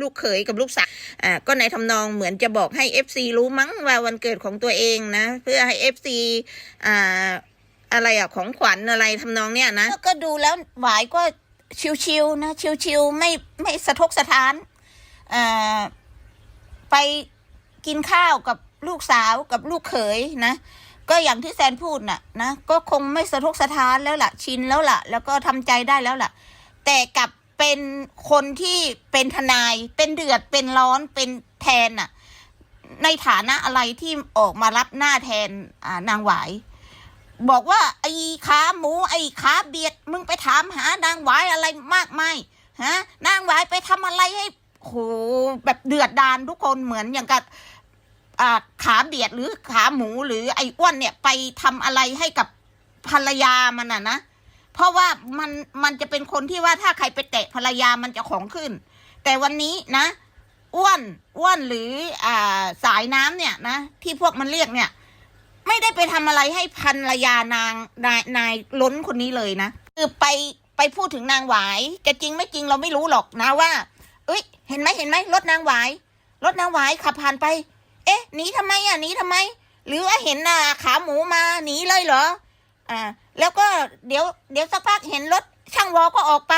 ลูกเขยกับลูกสาวอ่าก็ในทำนองเหมือนจะบอกให้ FC รู้มั้งว่าวันเกิดของตัวเองนะ เพื่อให้ FC อ่าอะไรอะของขวัญอะไรทำนองเนี้ยนะก็ดูแล้วหวายก็ชิวๆนะ ชิวๆไม่ไม่สะทกสะท้านอ่าไปกินข้าวกับลูกสาวกับลูกเขยนะก็อย่างที่แซนพูดน่ะนะก็คงไม่สะทกสะท้านแล้วล่ะชินแล้วล่ะ แล้วก็ทำใจได้แล้วล่ะ แต่กับ เป็นคนที่เป็นทนายเป็นเดือดเป็นร้อนเป็นแทนน่ะในฐานะอะไรที่ออกมารับหน้าแทนอ่านางหวาย บอกว่าไอ้ขาหมูไอ้ขาเบียดมึงไปถามหานางหวายอะไรมากมายฮะนางหวายไปทำอะไรให้โหแบบเดือดดานทุกคนเหมือนอย่างกับอ่าขาเบียดหรือขาหมูหรือไอ้อ้วนเนี่ยไปทำอะไรให้กับภรรยามันอะนะ เพราะว่ามันมันจะเป็นคนที่ว่าถ้าใครไปแตะภรรยามันจะของขึ้น แต่วันนี้นะอ้วนอ้วนหรืออ่าสายน้ำเนี่ยนะที่พวกมันเรียกเนี่ย ไม่ได้ไปทำอะไรให้ภรรยานางนายนายล้นคนนี้เลยนะคือไปไปพูดถึงนางหวายจะจริงไม่จริงเราไม่รู้หรอกนะว่า เอ้ย เห็นไหมเห็นไหมรถนางหวายรถนางหวายขับผ่านไป เอ๊ะหนีทำไมอะหนีทำไม หรือว่าเห็นอ่าขาหมูมาหนีเลยเหรออ่า แล้วก็เดี๋ยวเดี๋ยวสักพักเห็นรถช่างวอก็ออกไป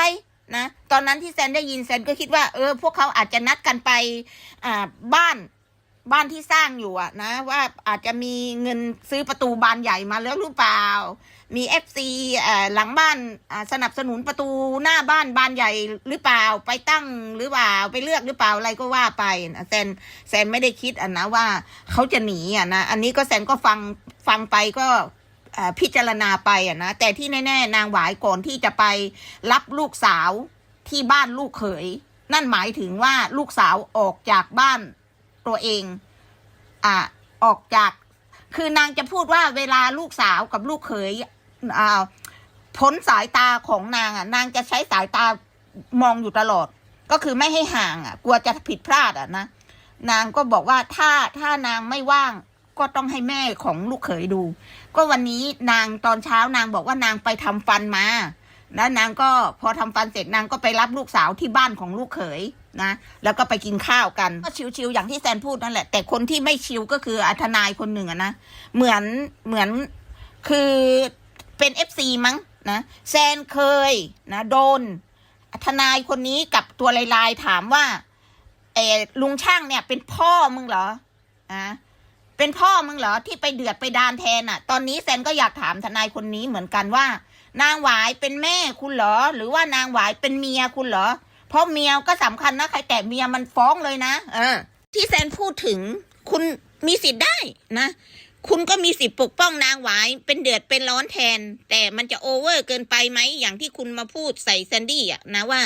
นะตอนนั้นที่แซนได้ยินแซนก็คิดว่าเออพวกเขาอาจจะนัดกันไปอ่าบ้านบ้านที่สร้างอยู่อะนะว่าอาจจะมีเงินซื้อประตูบานใหญ่มาแล้วหรือเปล่า มีเอฟซีหลังบ้านอ่าสนับสนุนประตูหน้าบ้านบานใหญ่หรือเปล่าไปตั้งหรือเปล่าไปเลือกหรือเปล่าอะไรก็ว่าไปนะแซนแซนไม่ได้คิดอะนะว่าเขาจะหนีอะนะอันนี้ก็แซนก็ฟังฟังไปก็ พิจารณาไปอะนะแต่ที่แน่ๆนางหวายก่อนที่จะไปรับลูกสาวที่บ้านลูกเขย นั่นหมายถึงว่าลูกสาวออกจากบ้านตัวเองอ่าออกจาก คือนางจะพูดว่าเวลาลูกสาวกับลูกเขยอ่าพ้นสายตาของนางอะ นางจะใช้สายตามองอยู่ตลอด ก็คือไม่ให้ห่างอะ กลัวจะผิดพลาดอะนะนางก็บอกว่าถ้าถ้านางไม่ว่าง ก็ต้องให้แม่ของลูกเขยดู ก็วันนี้นางตอนเช้านางบอกว่านางไปทำฟันมาแล้วนางก็พอทำฟันเสร็จนางก็ไปรับลูกสาวที่บ้านของลูกเขยนะแล้วก็ไปกินข้าวกันก็ชิวๆอย่างที่แซนพูดนั่นแหละ แต่คนที่ไม่ชิวก็คืออาทนายคนหนึ่งอะนะเหมือนเหมือนคือเป็นเอฟซีมั้งนะแซนเคยนะโดนทนายคนนี้กับตัวลายๆถามว่าเออลุงช่างเนี่ยเป็นพ่อมึงเหรออะ เป็นพ่อมึงเหรอที่ไปเดือดไปดานแทนอะ ตอนนี้แซนก็อยากถามทนายคนนี้เหมือนกันว่า นางหวายเป็นแม่คุณเหรอ หรือว่านางหวายเป็นเมียคุณเหรอ เพราะเมียก็สำคัญนะใครแต่เมียมันฟ้องเลยนะ เออ ที่แซนพูดถึงคุณมีสิทธิ์ได้นะ คุณก็มีสิทธิ์ปกป้องนางหวายเป็นเดือดเป็นร้อนแทน แต่มันจะโอเวอร์เกินไปไหมอย่างที่คุณมาพูดใส่แซนดี้อะนะว่า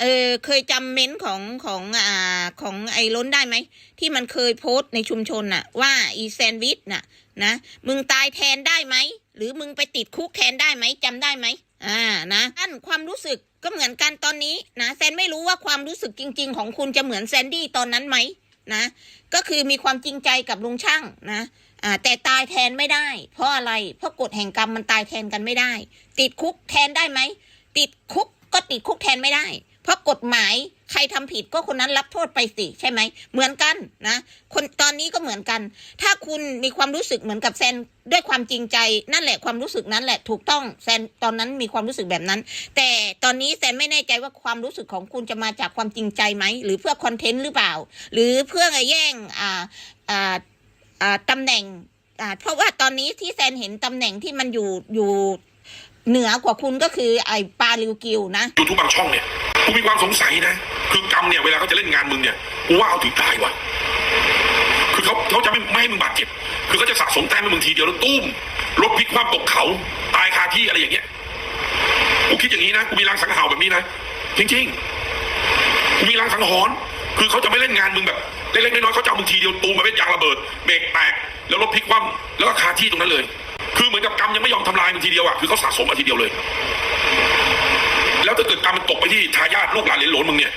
เออเคยจำเม้นต์ของของอ่าของไอ้ล้นได้ไหม ที่มันเคยโพสต์ในชุมชนน่ะ ว่าอีแซนวิชน่ะนะมึงตายแทนได้ไหม หรือมึงไปติดคุกแทนได้ไหมจำได้ไหมอ่านะอันความรู้สึกก็เหมือนกันตอนนี้นะแซนไม่รู้ว่าความรู้สึกจริง ๆ ของคุณจะเหมือนแซนดี้ตอนนั้นไหมนะก็คือมีความจริงใจกับลุงช่างนะอ่าแต่ตายแทนไม่ได้ เพราะอะไรเพราะกฎแห่งกรรมมันตายแทนกันไม่ได้ ติดคุกแทนได้ไหมติดคุกก็ติดคุกแทนไม่ได้ เพราะกฎหมายใครทำผิดก็คนนั้นรับโทษไปสิใช่ไหมเหมือนกันนะ คนตอนนี้ก็เหมือนกัน ถ้าคุณมีความรู้สึกเหมือนกับแซนด้วยความจริงใจ นั่นแหละความรู้สึกนั้นแหละถูกต้องแซนตอนนั้นมีความรู้สึกแบบนั้น แต่ตอนนี้แซนไม่แน่ใจว่าความรู้สึกของคุณจะมาจากความจริงใจไหมหรือเพื่อคอนเทนต์หรือเปล่า หรือเพื่อแย่งอ่าอ่าอ่าตำแหน่งอ่าเพราะว่าตอนนี้ที่แซนเห็นตำแหน่งที่มันอยู่อยู่เหนือกว่าคุณก็คือไอ้ปาลิวกิวนะยูทูบบางช่องเนี่ย กูมีความสงสัยนะ คือกรรมเนี่ยเวลาเขาจะเล่นงานมึงเนี่ยกูว่าเอาถึงตายว่ะ คือเขาเขาจะไม่ไม่ให้มึงบาดเจ็บ คือเขาจะสะสมแต้มให้มึงทีเดียวแล้วตุ้มรถพลิกความตกเขา ตายคาที่อะไรอย่างเงี้ยกูคิดอย่างนี้นะกูมีรางสังหารแบบนี้นะจริงๆกูมีรางสังหรณ์คือเขาจะไม่เล่นงานมึงแบบเล็กๆน้อยๆเขาจะเอามึงทีเดียวตูมมาเป็นยางระเบิดเบรกแตกแล้วรถพลิกคว่ำแล้วก็คาที่ตรงนั้นเลย คือเหมือนกับกรรมยังไม่ยอมทำลายมึงทีเดียวอะคือเขาสะสมมาทีเดียวเลย แล้วถ้าเกิดกรรมมันตกไปที่ทายาทลูกหลานเหลนหลนมึงเนี่ย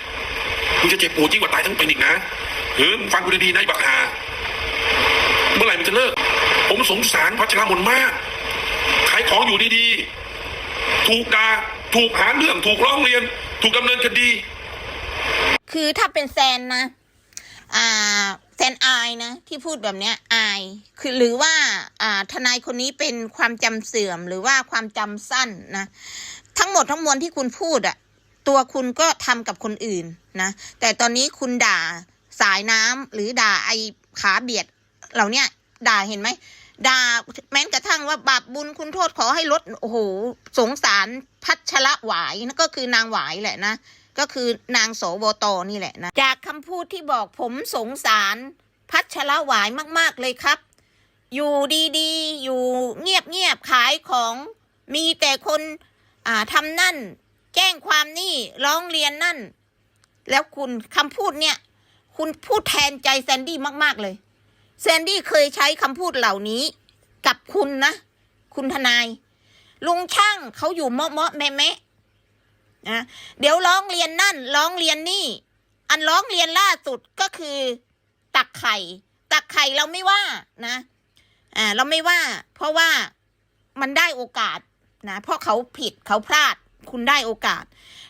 มึงจะเจ็บปวดยิ่งกว่าตายทั้งเป็นอีกนะเฮ้ยมึงฟังกูดีๆนะไอ้บักฮาเมื่อไหร่มันจะเลิก ผมสงสารพัชรมนมากขายของอยู่ดีๆ ถูกด่าถูกหาเรื่องถูกร้องเรียน ถูกดำเนินคดี คือถ้าเป็นแซนนะ อ่าแซนอายนะ ที่พูดแบบเนี้ยอาย คือหรือว่าอ่าทนายคนนี้เป็นความจำเสื่อมหรือว่าความจำสั้นนะ ทั้งหมดทั้งมวลที่คุณพูดอะตัวคุณก็ทำกับคนอื่นนะ แต่ตอนนี้คุณด่าสายน้ำหรือด่าไอ้ขาเบียดเหล่าเนี้ยด่าเห็นไหมด่าแม้กระทั่งว่าบาปบุญคุณโทษขอให้ลดโอ้โหสงสารพัชระหวายนั่นก็คือนางหวายแหละนะ ก็คือนางโสวตนี่แหละนะ จากคำพูดที่บอกผมสงสารพัชระหวายมาก ๆ เลยครับ อยู่ดีๆ อยู่เงียบๆขายของมีแต่คน อ่าทำนั่น แจ้งความนี่ร้องเรียนนั่น แล้วคุณคำพูดเนี่ย คุณพูดแทนใจแซนดี้มากๆเลยแซนดี้เคยใช้คำพูดเหล่านี้กับคุณนะ คุณทนาย ลุงช่างเขาอยู่เมาะเมาะแม่แม่นะเดี๋ยวร้องเรียนนั่น ร้องเรียนนี่ อันร้องเรียนล่าสุดก็คือ ตักไข่ ตักไข่เราไม่ว่านะ อ่า เราไม่ว่า เพราะว่ามันได้โอกาส นะ เพราะเขาผิดเขาพลาดคุณได้โอกาส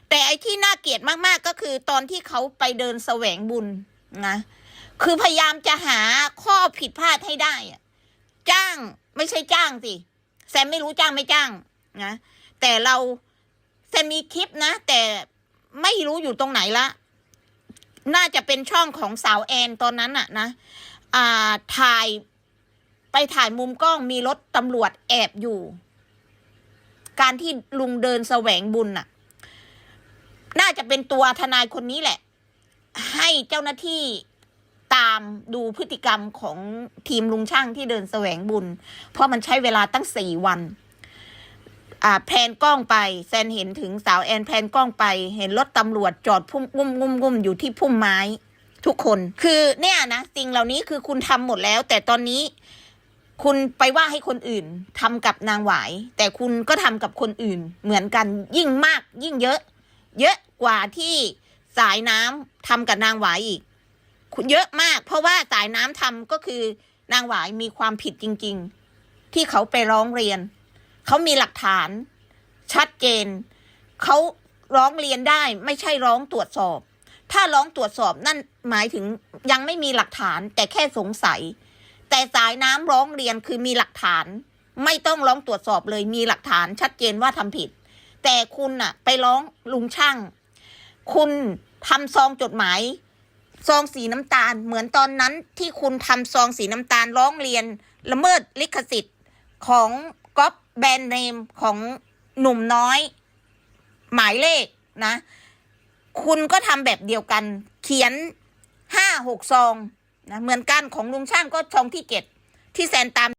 แต่ไอ้ที่น่าเกลียดมากๆก็คือตอนที่เขาไปเดินแสวงบุญนะคือพยายามจะหาข้อผิดพลาดให้ได้อะจ้างไม่ใช่จ้างสิแซมไม่รู้จ้างไม่จ้างนะแต่เราแซมมีคลิปนะ แต่ไม่รู้อยู่ตรงไหนละน่าจะเป็นช่องของสาวแอนตอนนั้นอะนะอ่าถ่ายไปถ่ายมุมกล้องมีรถตำรวจแอบอยู่ การที่ลุงเดินแสวงบุญน่ะ น่าจะเป็นตัวทนายคนนี้แหละ ให้เจ้าหน้าที่ตามดูพฤติกรรมของทีมลุงช่างที่เดินแสวงบุญ เพราะมันใช้เวลาตั้งสี่วันแพนกล้องไปแซนเห็นถึงสาวแอนแพนกล้องไป เห็นรถตำรวจจอดพุ่มงุ่มงุ่มงุ่มอยู่ที่พุ่มไม้ ทุกคน คือเนี่ยนะสิ่งเหล่านี้คือคุณทำหมดแล้ว แต่ตอนนี้ คุณไปว่าให้คนอื่นทำกับนางหวาย แต่คุณก็ทำกับคนอื่น เหมือนกันยิ่งมากยิ่งเยอะ เยอะกว่าที่สายน้ำทำกับนางหวายอีก คุณเยอะมาก เพราะว่าสายน้ำทำก็คือนางหวายมีความผิดจริง ๆ ที่เขาไปร้องเรียน เขามีหลักฐาน ชัดเจน เขาร้องเรียนได้ไม่ใช่ร้องตรวจสอบ ถ้าร้องตรวจสอบนั่นหมายถึงยังไม่มีหลักฐานแต่แค่สงสัย แต่สายน้ำร้องเรียนคือมีหลักฐาน ไม่ต้องร้องตรวจสอบเลยมีหลักฐานชัดเจนว่าทำผิด แต่คุณน่ะ ไปร้องลุงช่าง คุณทำซองจดหมายซองสีน้ำตาล เหมือนตอนนั้นที่คุณทำซองสีน้ำตาลร้องเรียน ละเมิดลิขสิทธิ์ของก๊อปแบรนด์เนมของหนุ่มน้อย หมายเลขนะ คุณก็ทำแบบเดียวกัน เขียนห้าหกซอง นะเหมือนกันของลุงช่างก็ซองที่เจ็ดที่แซนตาม